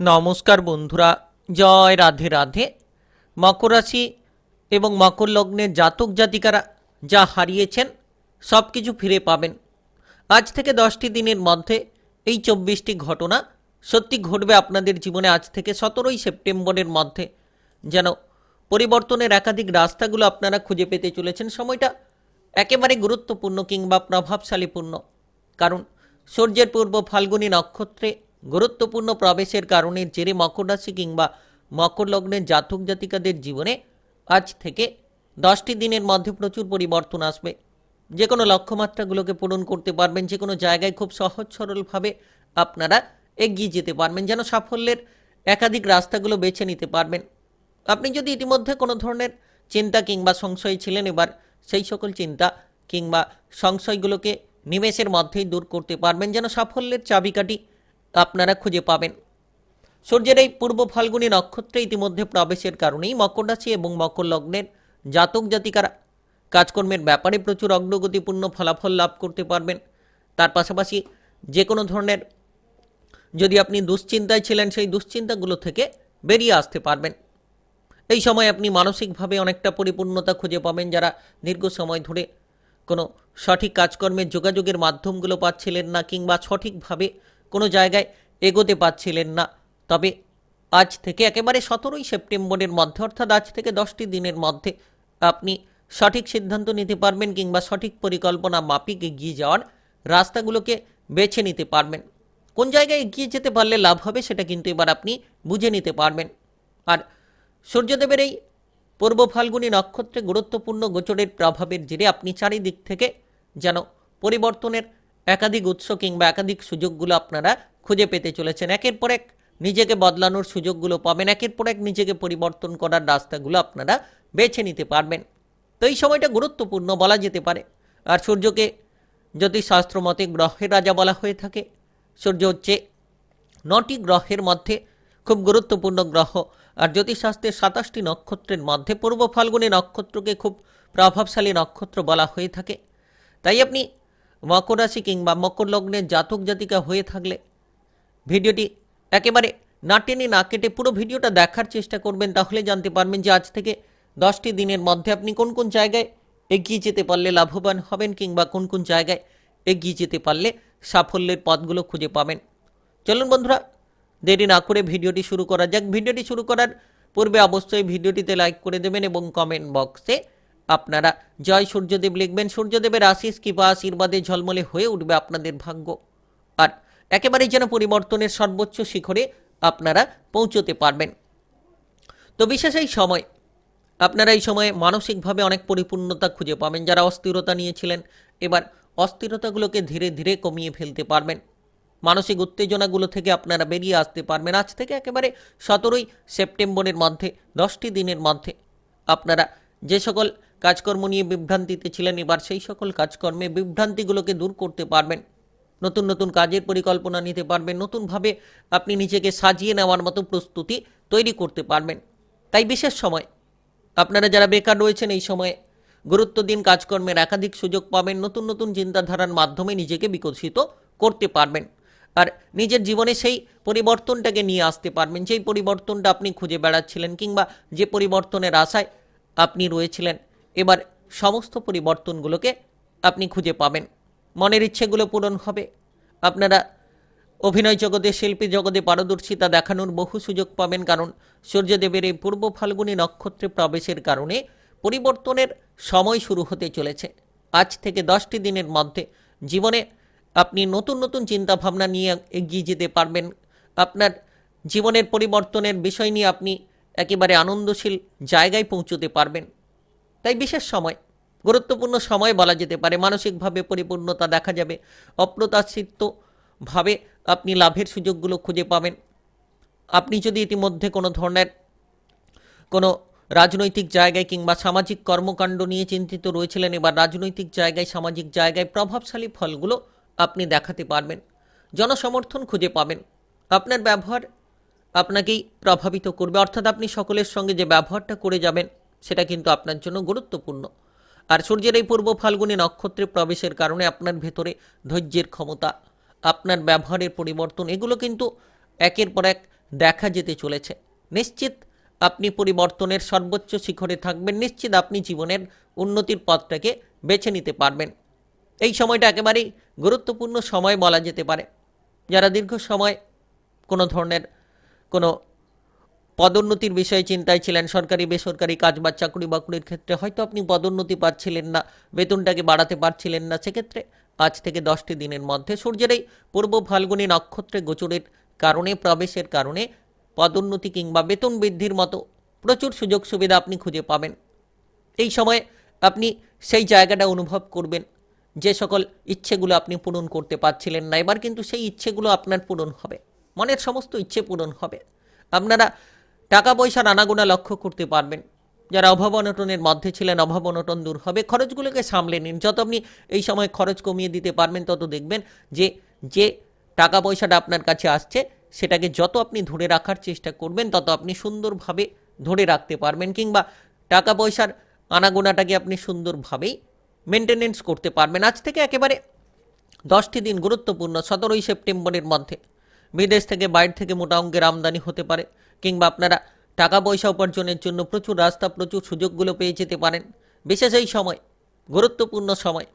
নমস্কার বন্ধুরা, জয় রাধে রাধে। মকর রাশি এবং মকর লগ্নের জাতক জাতিকারা যা হারিয়েছেন সব কিছু ফিরে পাবেন। আজ থেকে দশটি দিনের মধ্যে এই চব্বিশটি ঘটনা সত্যি ঘটবে আপনাদের জীবনে আজ থেকে সতেরোই সেপ্টেম্বরের মধ্যে। যেন পরিবর্তনের একাধিক রাস্তাগুলো আপনারা খুঁজে পেতে চলেছেন সময়টা একেবারে গুরুত্বপূর্ণ কিংবা প্রভাবশালীপূর্ণ। কারণ সূর্যের পূর্ব ফাল্গুনী নক্ষত্রে গুরুত্বপূর্ণ প্রবেশের কারণে জেরে মকর রাশি কিংবা মকর লগ্নের জাতক জাতিকাদের জীবনে আজ থেকে দশটি দিনের মধ্যে প্রচুর পরিবর্তন আসবে। যে কোনো লক্ষ্যমাত্রাগুলোকে পূরণ করতে পারবেন যে কোনো জায়গায় খুব সহজ সরলভাবে আপনারা এগিয়ে যেতে পারবেন, যেন সাফল্যের একাধিক রাস্তাগুলো বেছে নিতে পারবেন। আপনি যদি ইতিমধ্যে কোনো ধরনের চিন্তা কিংবা সংশয় ছিলেন, এবার সেই সকল চিন্তা কিংবা সংশয়গুলোকে নিমেষের মধ্যেই দূর করতে পারবেন, যেন সাফল্যের চাবিকাঠি আপনারা খুঁজে পাবেন। সূর্যের এই পূর্ব ফাল্গুনী নক্ষত্রে ইতিমধ্যে প্রবেশের কারণেই মকর রাশি এবং মকর লগ্নের জাতক জাতিকারা কাজকর্মের ব্যাপারে প্রচুর অগ্রগতিপূর্ণ ফলাফল লাভ করতে পারবেন। তার পাশাপাশি যে কোনো ধরনের যদি আপনি দুশ্চিন্তায় ছিলেন, সেই দুশ্চিন্তাগুলো থেকে বেরিয়ে আসতে পারবেন। এই সময় আপনি মানসিকভাবে অনেকটা পরিপূর্ণতা খুঁজে পাবেন। যারা দীর্ঘ সময় ধরে কোনো সঠিক কাজকর্মের যোগাযোগের মাধ্যমগুলো পাচ্ছিলেন না কিংবা সঠিকভাবে কোনো জায়গায় এগোতে পারছিলেন না। তবে আজ থেকে একেবারে সতেরোই সেপ্টেম্বরের মধ্যে, অর্থাৎ আজ থেকে দশটি দিনের মধ্যে, আপনি সঠিক সিদ্ধান্ত নিতে পারবেন কিংবা সঠিক পরিকল্পনা মাফিক এগিয়ে যাওয়ার রাস্তাগুলোকে বেছে নিতে পারবেন। কোন জায়গায় এগিয়ে যেতে পারলে লাভ হবে সেটা কিন্তু এবার আপনি বুঝে নিতে পারবেন। আর সূর্যদেবের এই পূর্ব ফাল্গুনী নক্ষত্রে গুরুত্বপূর্ণ গোচরের প্রভাবের জেরে আপনি চারিদিক থেকে যেন পরিবর্তনের একাধিক উৎস কিংবা একাধিক সুযোগগুলো আপনারা খুঁজে পেতে চলেছেন। একের পর এক নিজেকে বদলানোর সুযোগগুলো পাবেন। একের পর এক নিজেকে পরিবর্তন করার রাস্তাগুলো আপনারা বেছে নিতে পারবেন। তো এই সময়টা গুরুত্বপূর্ণ বলা যেতে পারে। আর সূর্যকে জ্যোতিষশাস্ত্র মতে গ্রহের রাজা বলা হয়ে থাকে। সূর্য হচ্ছে নটি গ্রহের মধ্যে খুব গুরুত্বপূর্ণ গ্রহ। আর জ্যোতিষশাস্ত্রের সাতাশটি নক্ষত্রের মধ্যে পূর্ব ফাল্গুনী নক্ষত্রকে খুব প্রভাবশালী নক্ষত্র বলা হয়ে থাকে। তাই আপনি মকর রাশি কিংবা মকর লগ্নের জাতক জাতিকা হয়ে থাকলে ভিডিওটি একেবারে না টেনে না কেটে পুরো ভিডিওটা দেখার চেষ্টা করবেন, তাহলে জানতে পারবেন যে আজ থেকে দশটি দিনের মধ্যে আপনি কোন কোন জায়গায় এগিয়ে যেতে পারলে লাভবান হবেন কিংবা কোন কোন জায়গায় এগিয়ে যেতে পারলে সাফল্যের পথগুলো খুঁজে পাবেন। চলুন বন্ধুরা, দেরি না করে ভিডিওটি শুরু করা যাক। ভিডিওটি শুরু করার পূর্বে অবশ্যই ভিডিওটিতে লাইক করে দেবেন এবং কমেন্ট বক্সে আপনারা জয় সূর্যদেব লিখবেন, সূর্যদেবের আশিস কিংবা আশীর্বাদে ঝলমলে হয়ে উঠবে আপনাদের ভাগ্য। আর একেবারেই যেন পরিবর্তনের সর্বোচ্চ শিখরে আপনারা পৌঁছতে পারবেন। তো বিশেষ এই সময়, আপনারা এই সময়ে মানসিকভাবে অনেক পরিপূর্ণতা খুঁজে পাবেন, যারা অস্থিরতা নিয়েছিলেন। এবার অস্থিরতাগুলোকে ধীরে ধীরে কমিয়ে ফেলতে পারবেন। মানসিক উত্তেজনাগুলো থেকে আপনারা বেরিয়ে আসতে পারবেন। আজ থেকে একেবারে সতেরোই সেপ্টেম্বরের মধ্যে, দশটি দিনের মধ্যে আপনারা যে সকল কাজকর্ম নিয়ে বিভ্রান্তিতে ছিলেন এবার সেই সকল কাজকর্মে বিভ্রান্তিগুলোকে দূর করতে পারবেন। নতুন নতুন কাজের পরিকল্পনা নিতে পারবেন। নতুনভাবে আপনি নিজেকে সাজিয়ে নেওয়ার মতো প্রস্তুতি তৈরি করতে পারবেন। তাই বিশেষ সময় আপনারা যারা বেকার রয়েছেন এই সময়ে গুরুত্ব দিন কাজকর্মের একাধিক সুযোগ পাবেন। নতুন নতুন চিন্তাধারার মাধ্যমে নিজেকে বিকশিত করতে পারবেন। আর নিজের জীবনে সেই পরিবর্তনটাকে নিয়ে আসতে পারবেন। যেই পরিবর্তনটা আপনি খুঁজে বেড়াচ্ছিলেন কিংবা যে পরিবর্তনের আশায় আপনি রয়েছিলেন এবার সমস্ত পরিবর্তনগুলোকে আপনি খুঁজে পাবেন। মনের ইচ্ছেগুলো পূরণ হবে। আপনারা অভিনয় জগতে, শিল্পী জগতে পারদর্শিতা দেখানোর বহু সুযোগ পাবেন কারণ সূর্যদেবের এই পূর্ব ফাল্গুনী নক্ষত্রে প্রবেশের কারণে পরিবর্তনের সময় শুরু হতে চলেছে। আজ থেকে দশটি দিনের মধ্যে জীবনে আপনি নতুন নতুন চিন্তাভাবনা নিয়ে এগিয়ে যেতে পারবেন। আপনার জীবনের পরিবর্তনের বিষয় নিয়ে আপনি একেবারে আনন্দশীল জায়গায় পৌঁছতে পারবেন। তাই বিশেষ সময়, গুরুত্বপূর্ণ সময় বলা যেতে পারে। মানসিকভাবে পরিপূর্ণতা দেখা যাবে। অপ্রত্যাশিতভাবে আপনি লাভের সুযোগগুলো খুঁজে পাবেন। আপনি যদি ইতিমধ্যে কোনো ধরনের কোনো রাজনৈতিক জায়গায় কিংবা সামাজিক কর্মকাণ্ড নিয়ে চিন্তিত রয়েছিলেন, এবার রাজনৈতিক জায়গায়, সামাজিক জায়গায় প্রভাবশালী ফলগুলো আপনি দেখাতে পারবেন। জনসমর্থন খুঁজে পাবেন। আপনার ব্যবহার আপনাকেই প্রভাবিত করবে। অর্থাৎ আপনি সকলের সঙ্গে যে ব্যবহারটা করে যাবেন সেটা কিন্তু আপনার জন্য গুরুত্বপূর্ণ। আর সূর্যের এই পূর্ব ফাল্গুনী নক্ষত্রে প্রবেশের কারণে আপনার ভেতরে ধৈর্যের ক্ষমতা, আপনার ব্যবহারের পরিবর্তন, এগুলো কিন্তু একের পর এক দেখা যেতে চলেছে। নিশ্চিত আপনি পরিবর্তনের সর্বোচ্চ শিখরে থাকবেন, নিশ্চিত আপনি জীবনের উন্নতির পথটাকে বেছে নিতে পারবেন। এই সময়টা একেবারেই গুরুত্বপূর্ণ সময় বলা যেতে পারে। যারা দীর্ঘ সময় কোনো ধরনের কোনো পদোন্নতির বিষয়ে চিন্তায় ছিলেন সরকারি, বেসরকারি কাজ বা চাকরি বাকরির ক্ষেত্রে হয়তো আপনি পদোন্নতি পাচ্ছিলেন না, বেতনটাকে বাড়াতে পারছিলেন না। সেক্ষেত্রে আজ থেকে দশটি দিনের মধ্যে সূর্যের এই পূর্ব ফাল্গুনী নক্ষত্রে গোচরের কারণে, প্রবেশের কারণে পদোন্নতি কিংবা বেতন বৃদ্ধির মতো প্রচুর সুযোগ সুবিধা আপনি খুঁজে পাবেন। এই সময়ে আপনি সেই জায়গাটা অনুভব করবেন, যে সকল ইচ্ছেগুলো আপনি পূরণ করতে পারছিলেন না। এবার কিন্তু সেই ইচ্ছেগুলো আপনার পূরণ হবে, মনের সমস্ত ইচ্ছে পূরণ হবে। আপনারা টাকা পয়সার আনাগোনা লক্ষ্য করতে পারবেন। যারা অভাব অনটনের মধ্যে ছিলেন অভাব অনটন দূর হবে, খরচগুলোকে সামলে নিন। যত আপনি এই সময় খরচ কমিয়ে দিতে পারবেন, তত দেখবেন যে যে টাকা পয়সাটা আপনার কাছে আসছে, সেটাকে যত আপনি ধরে রাখার চেষ্টা করবেন, তত আপনি সুন্দরভাবে ধরে রাখতে পারবেন কিংবা টাকা পয়সার আনাগোনাটাকে আপনি সুন্দরভাবেই মেনটেনেন্স করতে পারবেন। আজ থেকে একেবারে দশটি দিন গুরুত্বপূর্ণ, সতেরোই সেপ্টেম্বরের মধ্যে। বিদেশ থেকে, বাইরে থেকে মোটা অঙ্কের আমদানি হতে পারে। কিংবা আপনারা টাকা পয়সা উপার্জনের জন্য প্রচুর রাস্তা, প্রচুর সুযোগগুলো পেয়ে যেতে পারেন। বিশেষ এই সময়, গুরুত্বপূর্ণ সময়।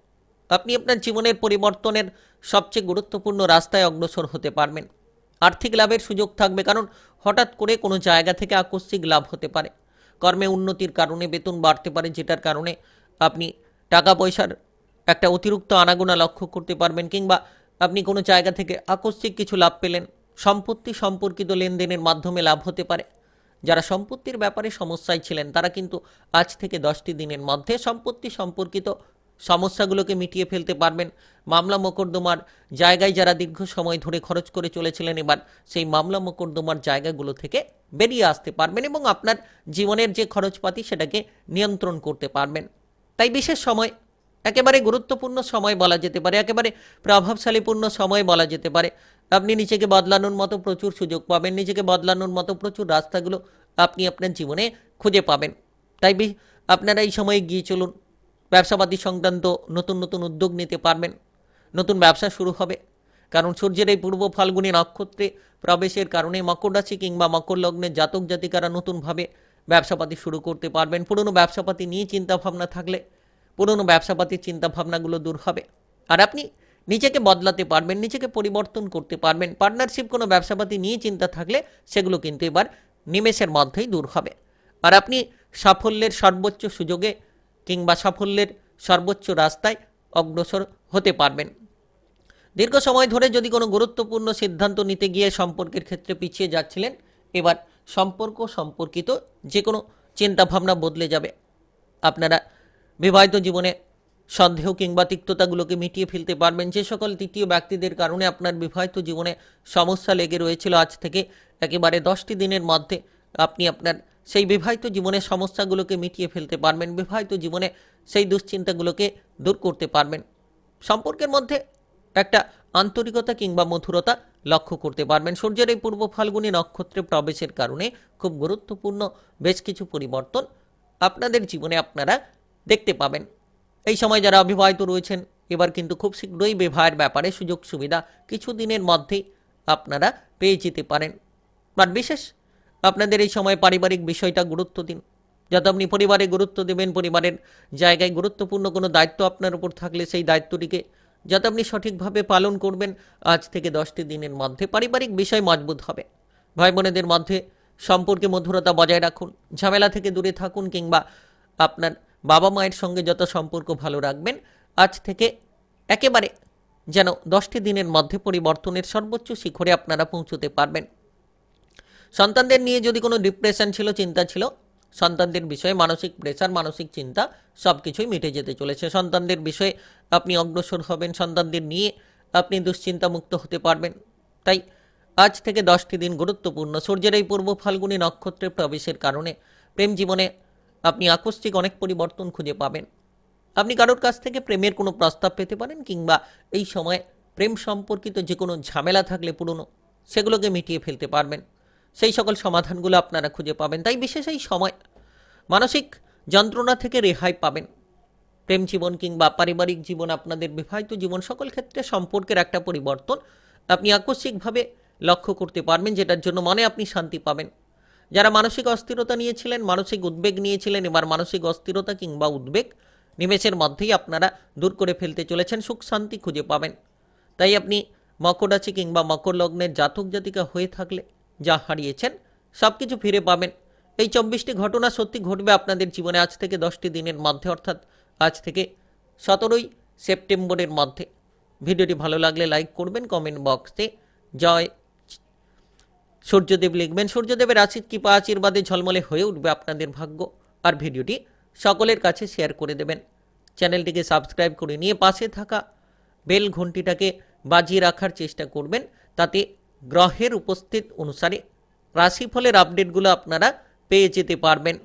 আপনি আপনার জীবনের পরিবর্তনের সবচেয়ে গুরুত্বপূর্ণ রাস্তায় অগ্রসর হতে পারবেন। আর্থিক লাভের সুযোগ থাকবে কারণ হঠাৎ করে কোনো জায়গা থেকে আকস্মিক লাভ হতে পারে। কর্মে উন্নতির কারণে বেতন বাড়তে পারে, যেটার কারণে আপনি টাকা পয়সার একটা অতিরিক্ত আনাগোনা লক্ষ্য করতে পারবেন কিংবা আপনি কোনো জায়গা থেকে আকস্মিক কিছু লাভ পেলেন। সম্পত্তি সম্পর্কিত লেনদেনের মাধ্যমে লাভ হতে পারে। যারা সম্পত্তির ব্যাপারে সমস্যায় ছিলেন, তারা কিন্তু আজ থেকে দশটি দিনের মধ্যে সম্পত্তি সম্পর্কিত সমস্যাগুলোকে মিটিয়ে ফেলতে পারবেন। মামলা মোকদ্দমার জায়গায় যারা দীর্ঘ সময় ধরে খরচ করে চলেছিলেন, এবার সেই মামলা মোকদ্দমার জায়গাগুলো থেকে বেরিয়ে আসতে পারবেন এবং আপনার জীবনের যে খরচপাতি সেটাকে নিয়ন্ত্রণ করতে পারবেন। তাই বিশেষ সময়, একেবারে গুরুত্বপূর্ণ সময় বলা যেতে পারে, একেবারে প্রভাবশালীপূর্ণ সময় বলা যেতে পারে। আপনি নিজেকে বদলানোর মতো প্রচুর সুযোগ পাবেন, নিজেকে বদলানোর মতো প্রচুর রাস্তাগুলো আপনি আপনার জীবনে খুঁজে পাবেন। তাই আপনারা এই সময়ে গিয়ে চলুন। ব্যবসাপাতি সংক্রান্ত নতুন নতুন উদ্যোগ নিতে পারবেন। নতুন ব্যবসা শুরু হবে। কারণ সূর্যের এই পূর্ব ফাল্গুনী নক্ষত্রে প্রবেশের কারণে মকর রাশি কিংবা মকর লগ্নের জাতক জাতিকারা নতুনভাবে ব্যবসাপাতি শুরু করতে পারবেন। পুরনো ব্যবসাপাতি নিয়ে চিন্তাভাবনা থাকলে পুরনো ব্যবসাপাতির চিন্তাভাবনাগুলো দূর হবে। আর আপনি নিজেকে বদলাতে পারবেন, নিজেকে পরিবর্তন করতে পারবেন। পার্টনারশিপ কোনো ব্যবসাপাতি নিয়ে চিন্তা থাকলে সেগুলো কিন্তু এবার নিমেষের মধ্যেই দূর হবে। আর আপনি সাফল্যের সর্বোচ্চ সুযোগে কিংবা সাফল্যের সর্বোচ্চ রাস্তায় অগ্রসর হতে পারবেন। দীর্ঘ সময় ধরে যদি কোনো গুরুত্বপূর্ণ সিদ্ধান্ত নিতে গিয়ে সম্পর্কের ক্ষেত্রে পিছিয়ে যাচ্ছিলেন, এবার সম্পর্ক সম্পর্কিত যে কোনো চিন্তাভাবনা বদলে যাবে। আপনারা বিবাহিত জীবনে সন্দেহ কিংবা তিক্ততাগুলোকে মিটিয়ে ফেলতে পারবেন যে সকল তৃতীয় ব্যক্তিদের কারণে আপনার বিবাহিত জীবনে সমস্যা লেগে রয়েছিল আজ থেকে একেবারে দশটি দিনের মধ্যে আপনি আপনার সেই বিবাহিত জীবনের সমস্যাগুলোকে মিটিয়ে ফেলতে পারবেন, বিবাহিত জীবনে সেই দুশ্চিন্তাগুলোকে দূর করতে পারবেন। সম্পর্কের মধ্যে একটা আন্তরিকতা কিংবা মধুরতা লক্ষ্য করতে পারবেন। সূর্যের এই পূর্ব ফাল্গুনী নক্ষত্রে প্রবেশের কারণে খুব গুরুত্বপূর্ণ বেশ কিছু পরিবর্তন আপনাদের জীবনে আপনারা দেখতে পাবেন। এই সময় যারা অবিবাহিত রয়েছেন, এবার কিন্তু খুব শীঘ্রই বিবাহের ব্যাপারে সুযোগ সুবিধা কিছু দিনের মধ্যেই আপনারা পেয়ে যেতে পারেন। বাট বিশেষ, আপনাদের এই সময় পারিবারিক বিষয়টা গুরুত্ব দিন। যাতে আপনি পরিবারে গুরুত্ব দেবেন, পরিবারের জায়গায় গুরুত্বপূর্ণ কোনো দায়িত্ব আপনার উপর থাকলে সেই দায়িত্বটিকে যাতে আপনি সঠিকভাবে পালন করবেন, আজ থেকে দশটি দিনের মধ্যে পারিবারিক বিষয় মজবুত হবে। ভাই বোনেদের মধ্যে সম্পর্কে মধুরতা বজায় রাখুন, ঝামেলা থেকে দূরে থাকুন কিংবা আপনার বাবা মায়ের সঙ্গে যত সম্পর্ক ভালো রাখবেন, আজ থেকে একেবারে যেন দশটি দিনের মধ্যে পরিবর্তনের সর্বোচ্চ শিখরে আপনারা পৌঁছতে পারবেন। সন্তানদের নিয়ে যদি কোনো ডিপ্রেশন ছিল, চিন্তা ছিল, সন্তানদের বিষয়ে মানসিক প্রেশার মানসিক চিন্তা সব কিছুই মিটে যেতে চলেছে। সন্তানদের বিষয়ে আপনি অগ্রসর হবেন, সন্তানদের নিয়ে আপনি দুশ্চিন্তা মুক্ত হতে পারবেন। তাই আজ থেকে দশটি দিন গুরুত্বপূর্ণ। সূর্যের এই পূর্ব ফাল্গুনী নক্ষত্রে প্রবেশের কারণে প্রেম জীবনে আপনি আকস্মিক অনেক পরিবর্তন খুঁজে পাবেন। আপনি কারোর কাছ থেকে প্রেমের কোনো প্রস্তাব পেতে পারেন কিংবা এই সময় প্রেম সম্পর্কিত যে কোনো ঝামেলা থাকলে পুরনো সেগুলোকে মিটিয়ে ফেলতে পারবেন। সেই সকল সমাধানগুলো আপনারা খুঁজে পাবেন। তাই বিশেষ এই সময় মানসিক যন্ত্রণা থেকে রেহাই পাবেন। প্রেম জীবন কিংবা পারিবারিক জীবন আপনাদের বিবাহিত জীবন সকল ক্ষেত্রে সম্পর্কের একটা পরিবর্তন আপনি আকস্মিকভাবে লক্ষ্য করতে পারবেন, যেটার জন্য মনে আপনি শান্তি পাবেন। যারা মানসিক অস্থিরতা নিয়েছিলেন, মানসিক উদ্বেগ নিয়েছিলেন, এবার মানসিক অস্থিরতা কিংবা উদ্বেগ নিমেষের মধ্যেই আপনারা দূর করে ফেলতে চলেছেন, সুখ শান্তি খুঁজে পাবেন। তাই আপনি মকর রাশি কিংবা মকর লগ্নের জাতক জাতিকা হয়ে থাকলে যা হারিয়েছেন সব কিছু ফিরে পাবেন। এই চব্বিশটি ঘটনা সত্যি ঘটবে আপনাদের জীবনে আজ থেকে দশটি দিনের মধ্যে, অর্থাৎ আজ থেকে সতেরোই সেপ্টেম্বরের মধ্যে। ভিডিওটি ভালো লাগলে লাইক করবেন, কমেন্ট বক্সে। জয় সূর্যদেব লিখবেন, সূর্যদেবের আশীর কৃপা আশীর্বাদে ঝলমলে হয়ে উঠবে আপনাদের ভাগ্য। আর ভিডিওটি সকলের কাছে শেয়ার করে দেবেন। চ্যানেলটিকে সাবস্ক্রাইব করে নিয়ে পাশে থাকা বেল ঘন্টিটাকে বাজিয়ে রাখার চেষ্টা করবেন, তাতে গ্রহের উপস্থিত অনুসারে রাশিফলের আপডেটগুলো আপনারা পেয়ে যেতে পারবেন।